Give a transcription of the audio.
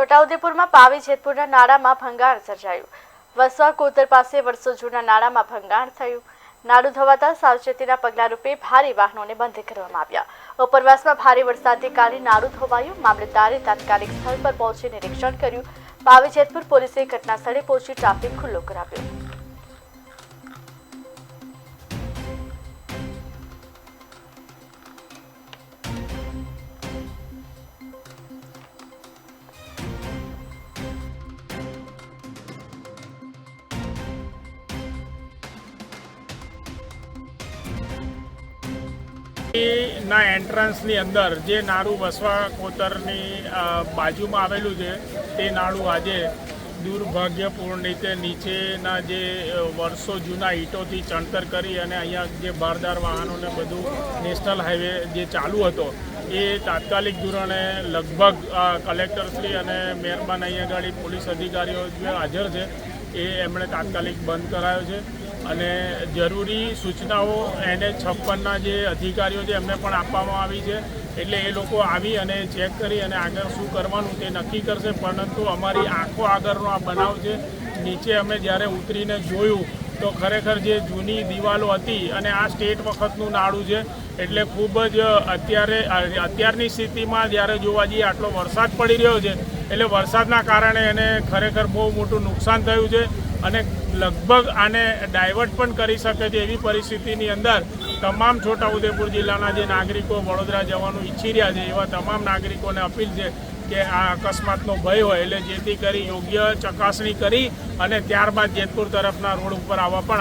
છોટાઉદેપુરમાં પાવી જેતપુરના નાળામાં ભંગાણ સર્જાયું. વસવા કોતર પાસે વર્ષો જૂના નાળામાં ભંગાણ થયું. નાળું ધોવાતા સાવચેતીના પગલા રૂપે ભારે વાહનોને બંધ કરવામાં આવ્યા. ઉપરવાસમાં ભારે વરસાદને કારણે નાળું ધોવાયું. મામલતદારે તાત્કાલિક સ્થળ પર પહોંચી નિરીક્ષણ કર્યું. પાવી જેતપુર પોલીસે ઘટના સ્થળે પહોંચી ટ્રાફિક ખુલ્લો કરાવ્યો. ના એન્ટ્રન્સની અંદર જે નાળું વસવા કોતરની બાજુમાં આવેલું છે, તે નાળું આજે દુર્ભાગ્યપૂર્ણ રીતે નીચેના જે વર્ષો જૂના ઈંટોથી ચણતર કરી અને અહીંયા જે બારદાર વાહનોને બધું નેશનલ હાઈવે જે ચાલુ હતો, એ તાત્કાલિક ધોરણે લગભગ કલેક્ટરશ્રી અને મેયરબાન અહીંયા ગાડી પોલીસ અધિકારીઓ જે હાજર છે, એ એમણે તાત્કાલિક બંધ કરાયો છે. અને જરૂરી સૂચનાઓ એને છપ્પનના જે અધિકારીઓ છે, એમને પણ આપવામાં આવી છે. એટલે એ લોકો આવી અને ચેક કરી અને આગળ શું કરવાનું તે નક્કી કરશે. પરંતુ અમારી આંખો આગળનો આ બનાવ છે, નીચે અમે જ્યારે ઉતરીને જોયું, તો ખરેખર જે જૂની દિવાલો હતી અને આ સ્ટેટ વખતનું નાળું છે, એટલે ખૂબ જ અત્યારે, અત્યારની સ્થિતિમાં જ્યારે જોવા જઈએ, આટલો વરસાદ પડી રહ્યો છે. એટલે વરસાદના કારણે એને ખરેખર બહુ મોટું નુકસાન થયું છે અને લગભગ આને ડાયવર્ટ પણ કરી શકે છે એવી પરિસ્થિતિની અંદર તમામ છોટાઉદેપુર જિલ્લાના જે નાગરિકો વડોદરા જવાનું ઈચ્છી રહ્યા છે, એવા તમામ નાગરિકોને અપીલ છે કે આ અકસ્માતનો ભય હોય એટલે જેથી કરી યોગ્ય ચકાસણી કરી અને ત્યારબાદ જેતપુર તરફના રોડ ઉપર આવવા પણ